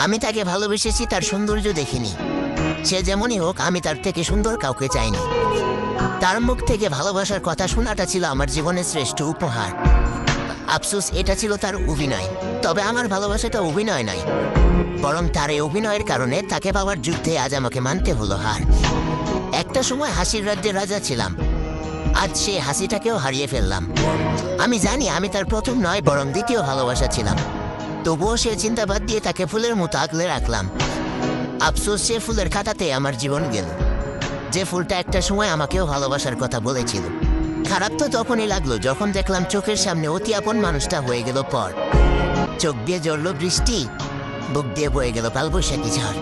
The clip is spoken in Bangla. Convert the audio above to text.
আমি তাকে ভালোবেসেছি, তার সৌন্দর্য দেখিনি। সে যেমনই হোক, আমি তার থেকে সুন্দর কাউকে চাইনি। তার মুখ থেকে ভালোবাসার কথা শোনাটা ছিল আমার জীবনের শ্রেষ্ঠ উপহার। আফসোস, এটা ছিল তার অভিনয়। তবে আমার ভালোবাসাটা অভিনয় নয়। বরং তার এই অভিনয়ের কারণে তাকে পাওয়ার যুদ্ধে আজ আমাকে মানতে হলো হার। একটা সময় হাসির রাজ্যের রাজা ছিলাম। আজ সে হাসিটাকেও হারিয়ে ফেললাম। আমি জানি আমি তার প্রথম নয়, বরং দ্বিতীয় ভালোবাসা ছিলাম। তবুও সে চিন্তা বাদ দিয়ে তাকে ফুলের মতো আগলে রাখলাম। আফসোস সে ফুলের খাতাতে আমার জীবন গেল। যে ফুলটা একটা সময় আমাকেও ভালোবাসার কথা বলেছিল। খারাপ তো তখনই লাগল যখন দেখলাম চোখের সামনে অতি আপন মানুষটা হয়ে গেল পর। চোখ দিয়ে জ্বললো বৃষ্টি, বুক দিয়ে বয়ে গেল কালবৈশাখী ঝড়।